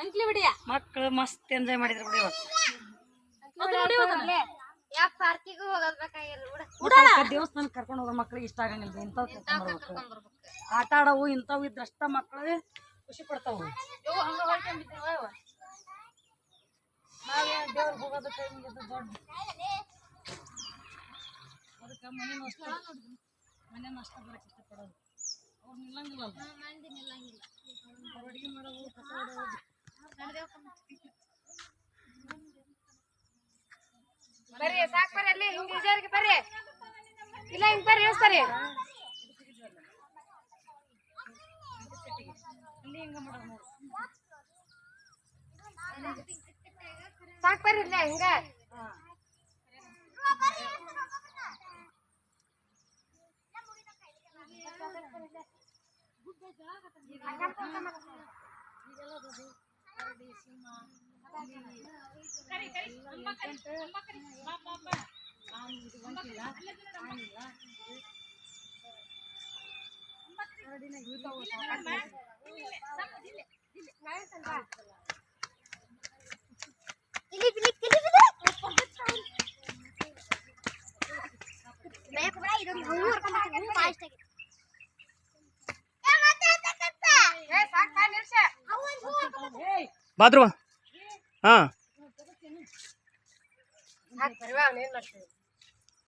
ಅಂಕ್ಲಿ ಬಿಡಿಯ? ಮಕ್ಕಳು ಮಸ್ತ್ ಎಂಜಾಯ್ ಮಾಡಿದ್ರು ಬಿಡಿ ಯಾವ ಪಾರ್ಕಿಗೂ ದೇವಸ್ಥಾನ ಕರ್ಕೊಂಡು ಹೋಗೋ ಮಕ್ಳಿಗೆ ಇಷ್ಟ ಆಗಂಗಿಲ್ಲ ಇಂಥವ್ ಕರ್ಕೊಂಡು ಬರ್ಬೇಕು. ಆಟ ಆಡವು ಇಂಥವು ಇದ್ರಷ್ಟ ಮಕ್ಕಳು ಖುಷಿ ಪಡ್ತಾವ. ದೇವ್ರಿಗೆ ಹೋಗೋದು ದೊಡ್ಡ. ಅದಕ್ಕೆ ಮನೆ ನಷ್ಟ ಬರಕ್ಕೆ ಇಷ್ಟಪಡೋದು. ಅವ್ರು ನಿಲ್ಲಂಗಿಲ್ಲ ಮಂದಿ ನಿಲ್ಲಂಗಿಲ್ಲ. ಬರ್ರಿ ಸಾಕ್ ಬರ್ರಿ ಅಲ್ಲಿ ಹಿಂಗ್ ಇಜಾರಿಗೆ ಬರ್ರಿ. ಇಲ್ಲ ಹಿಂಗ್ ಬರ್ರಿ ಇಳಿಸ್ತಾರೆ. ಸಾಕ್ ಬರ್ರಿ ಇಲ್ಲ ಹಿಂಗ. Baik, baik, itu ngawur bathroom ಹಾಂ